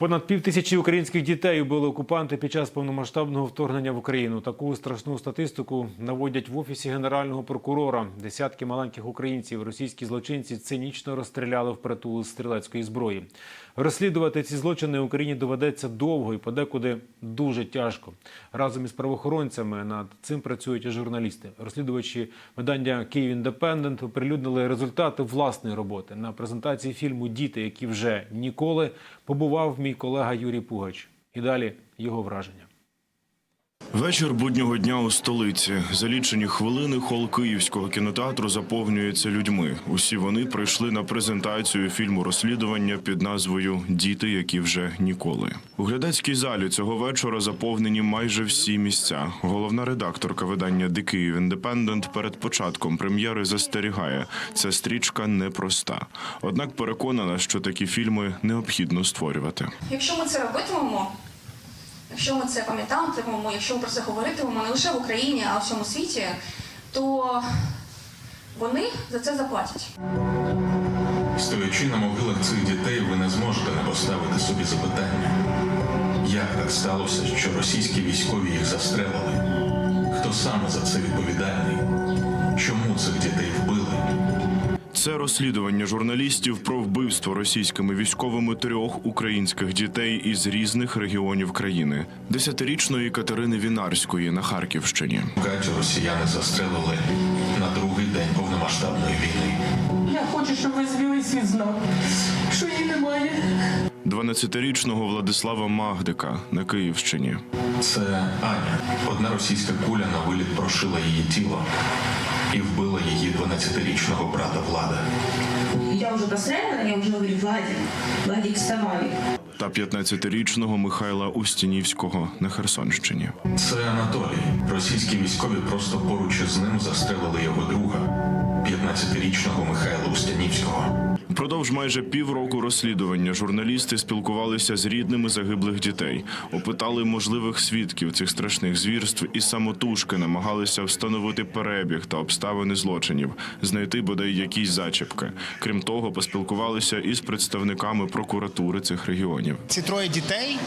Понад пів тисячі українських дітей убили окупанти під час повномасштабного вторгнення в Україну. Таку страшну статистику наводять в офісі генерального прокурора. Десятки маленьких українців російські злочинці цинічно розстріляли впритул з стрілецької зброї. Розслідувати ці злочини Україні доведеться довго і подекуди дуже тяжко. Разом із правоохоронцями над цим працюють і журналісти. Розслідувачі видання Київ Індепендент оприлюднили результати власної роботи. На презентації фільму Діти, які вже ніколи побував мій колега Юрій Пугач. І далі його враження. Вечір буднього дня у столиці. За лічені хвилини хол Київського кінотеатру заповнюється людьми. Усі вони прийшли на презентацію фільму розслідування під назвою Діти, які вже ніколи. У глядацькій залі цього вечора заповнені майже всі місця. Головна редакторка видання «The Kyiv Independent» перед початком прем'єри застерігає, ця стрічка непроста. Однак переконана, що такі фільми необхідно створювати. Якщо ми це робитимемо, якщо ми це пам'ятатимемо, якщо ми про це говоритимемо не лише в Україні, а в всьому світі, то вони за це заплатять. Стоячи на могилах цих дітей, ви не зможете не поставити собі запитання, як так сталося, що російські військові їх застрелили? Хто саме за це відповідальний? Чому цих дітей? Це розслідування журналістів про вбивство російськими військовими трьох українських дітей із різних регіонів країни: десятирічної Катерини Вінарської на Харківщині, Катю росіяни застрелили на другий день повномасштабної війни. Я хочу, щоб весь білий світ знав, що її немає. 12-річного Владислава Магдика на Київщині, Це Аня. Одна російська куля на виліт прошила її тіло і вбила її 12-річного брата Влада. Я вже посередина, я вже говорю, Владик, Владик, вставай. та 15-річного Михайла Устінівського на Херсонщині. Це Анатолій. Російські військові просто поруч із ним застрелили його друга, 15-річного Михайла Устянівського. Впродовж майже півроку розслідування журналісти спілкувалися з рідними загиблих дітей, опитали можливих свідків цих страшних звірств і самотужки намагалися встановити перебіг та обставини злочинів, знайти бодай якісь зачіпки. Крім того, поспілкувалися із представниками прокуратури цих регіонів. Ці троє дітей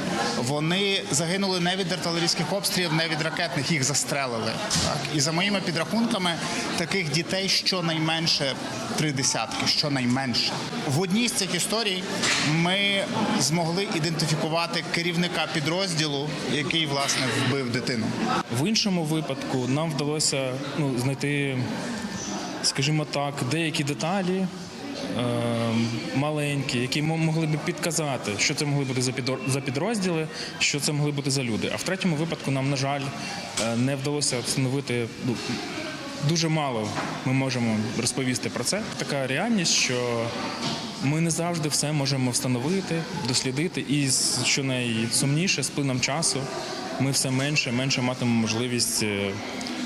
вони загинули не від артилерійських обстрілів, не від ракетних, їх застрелили. Так і за моїми підрахунками, таких дітей щонайменше три десятки, щонайменше. В одній з цих історій ми змогли ідентифікувати керівника підрозділу, який власне вбив дитину. В іншому випадку нам вдалося ну, знайти, скажімо так, деякі деталі. е, Маленькі, які могли б підказати, що це могли бути за підрозділи, що це могли бути за люди. А в третьому випадку нам, на жаль, е, не вдалося встановити ну, дуже мало. Ми можемо розповісти про це. Така реальність, що ми не завжди все можемо встановити, дослідити, і що найсумніше, з плином часу ми все менше, менше матимемо можливість, е,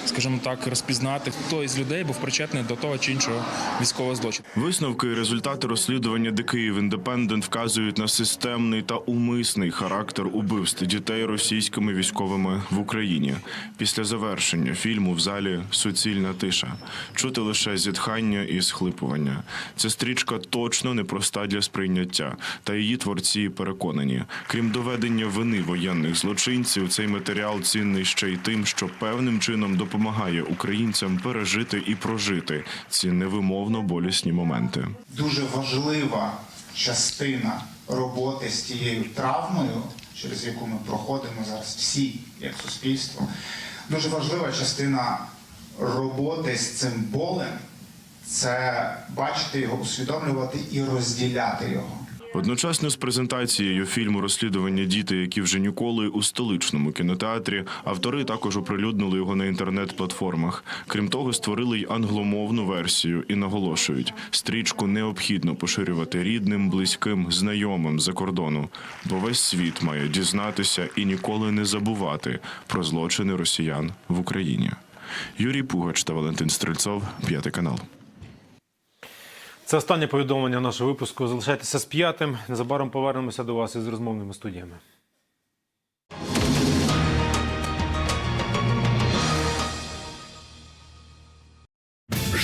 скажімо так, розпізнати, хто із людей був причетний до того чи іншого військового злочину. Висновки і результати розслідування «The Kyiv Independent» вказують на системний та умисний характер убивств дітей російськими військовими в Україні. Після завершення фільму в залі суцільна тиша. Чути лише зітхання і схлипування. Ця стрічка точно непроста для сприйняття, та її творці переконані. Крім доведення вини воєнних злочинців, цей матеріал цінний ще й тим, що певним чином допомагає українцям пережити і прожити ці невимовно болісні моменти. Дуже важлива частина роботи з тією травмою, через яку ми проходимо зараз всі як суспільство. Дуже важлива частина роботи з цим болем це бачити його, усвідомлювати і розділяти його. Одночасно з презентацією фільму розслідування діти, які вже ніколи у столичному кінотеатрі, автори також оприлюднили його на інтернет-платформах. Крім того, створили й англомовну версію і наголошують, стрічку необхідно поширювати рідним, близьким, знайомим за кордону, бо весь світ має дізнатися і ніколи не забувати про злочини росіян в Україні. Юрій Пугач та Валентин Стрельцов, п'ятий канал. Це останнє повідомлення нашого випуску. Залишайтеся з п'ятим. Незабаром повернемося до вас із розмовними студіями.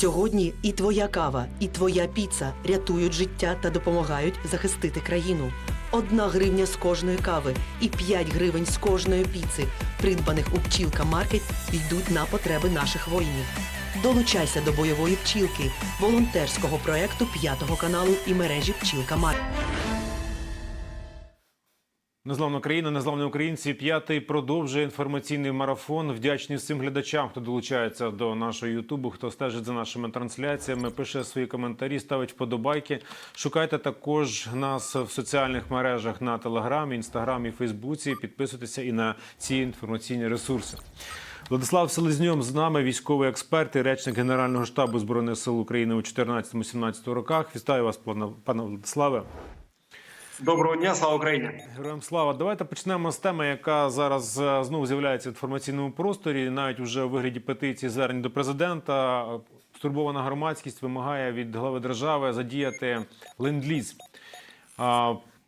Сьогодні і твоя кава, і твоя піца рятують життя та допомагають захистити країну. Одна гривня з кожної кави і 5 гривень з кожної піци, придбаних у пчілка Маркет, йдуть на потреби наших воїнів. Долучайся до бойової пчілки, волонтерського проекту п'ятого каналу і мережі Пчілка Маркет. Незламна країна, незламні українці. П'ятий продовжує інформаційний марафон. Вдячний всім глядачам, хто долучається до нашого Ютубу, хто стежить за нашими трансляціями, пише свої коментарі, ставить вподобайки. Шукайте також нас в соціальних мережах на Телеграмі, Інстаграмі, Фейсбуці. Підписуйтеся і на ці інформаційні ресурси. Владислав Селезньом з нами, військовий експерт і речник Генерального штабу збройних сил України у 14-17 роках. Вітаю вас, пане Владиславе. Доброго дня, слава Україні! Героям слава. Давайте почнемо з теми, яка зараз е, знову з'являється в інформаційному просторі, навіть уже у вигляді петиції звернень до президента. Стурбована громадськість вимагає від глави держави задіяти ленд-ліз.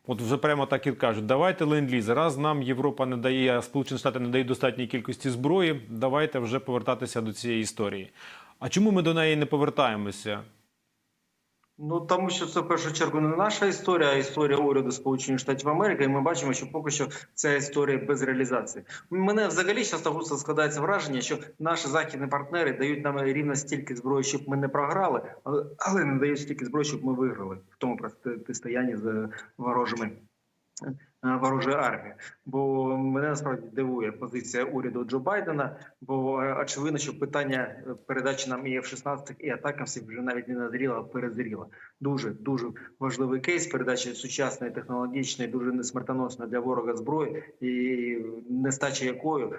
От вже прямо так і кажуть: давайте ленд-ліз. Раз нам Європа не дає, Сполучені Штати не дають достатньої кількості зброї. Давайте вже повертатися до цієї історії. А чому ми до неї не повертаємося? Ну тому що це в першу чергу не наша історія, а історія уряду Сполучених Штатів Америки. І ми бачимо, що поки що ця історія без реалізації. Мене взагалі часто складається враження, що наші західні партнери дають нам рівно стільки зброї, щоб ми не програли, але не дають стільки зброї, щоб ми виграли в тому протистоянні з ворожими. Е, Ворожої армії, бо мене насправді дивує позиція уряду Джо Байдена. Бо е, очевидно, що питання е, передачі нам і F-16 і атакамсів вже навіть не назріло, а перезріло. Дуже дуже важливий кейс передачі сучасної технологічної, дуже несмертоносної для ворога зброї, і нестача якою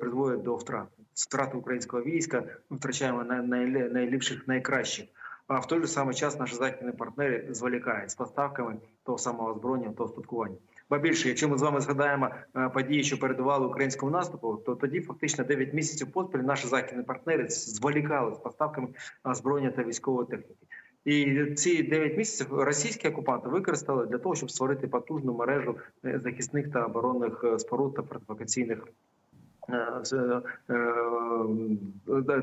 призводить до втрат втрати українського війська. Ми втрачаємо най- най- найліпших, найкращих. А в той же самий час наші західні партнери зволікають з поставками того самого озброєння, того статкування. Ба більше, якщо ми з вами згадаємо е, події, що передували українському наступу, то тоді фактично 9 місяців поспіль наші західні партнери зволікали з поставками озброєння та військової техніки. І ці 9 місяців російські окупанти використали для того, щоб створити потужну мережу е, захисних та оборонних е, споруд та фортифікаційних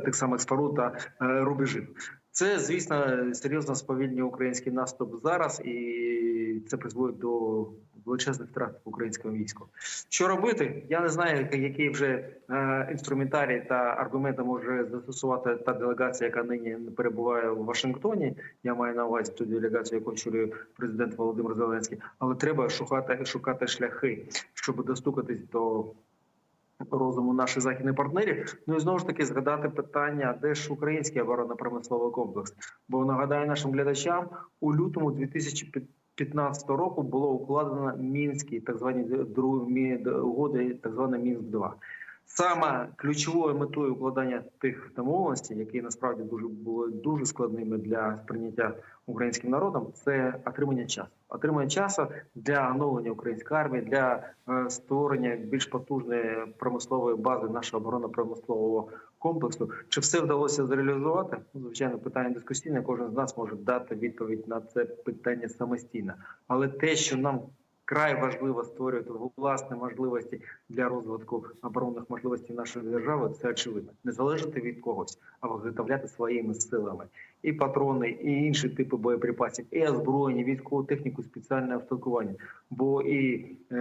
тих самих споруд та рубежів. Це, звісно, серйозно сповільнює український наступ зараз, і це призводить до величезних втрат в українському війську. Що робити? Я не знаю, який вже е, інструментарій та аргументи може застосувати та делегація, яка нині перебуває в Вашингтоні. Я маю на увазі ту делегацію, яку очолює президент Володимир Зеленський. Але треба шукати шукати шляхи, щоб достукатись до розуму наших західних партнерів. Ну і знову ж таки згадати питання, де ж український оборонно-промисловий комплекс. Бо нагадаю нашим глядачам, у лютому 2015 року було укладено мінські так звані другі угоди, так звана мінськ 2 Саме ключовою метою укладання тих домовленостей, які насправді дуже були дуже складними для сприйняття українським народом, це отримання часу. Отримання часу для оновлення української армії, для е, створення більш потужної промислової бази нашого оборонно-промислового комплексу. Чи все вдалося зреалізувати? Ну, Звичайно, питання дискусійне. Кожен з нас може дати відповідь на це питання самостійно. Але те, що нам Край важливо створювати власні можливості для розвитку оборонних можливостей нашої держави. Це очевидно. Не залежати від когось, а виготовляти своїми силами і патрони, і інші типи боєприпасів, і озброєння, військову техніку, спеціальне устаткування. Бо і е,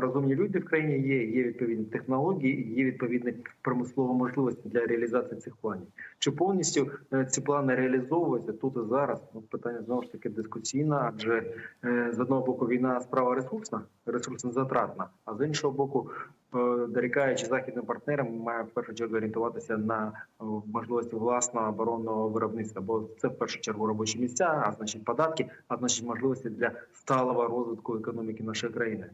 розумні люди в країні є, є відповідні технології, є відповідні промислові можливості для реалізації цих планів. Чи повністю е, ці плани реалізовуються тут і зараз? Ну, питання знову ж таки дискусійне, адже е, з одного боку війна справа ресурсна, ресурсно затратна, а з іншого боку, дорікаючи західним партнерам, маємо в першу чергу орієнтуватися на е, можливості власного оборонного виробництва, бо це в першу чергу робочі місця, а значить податки, а значить можливості для сталого розвитку економіки нашої країни.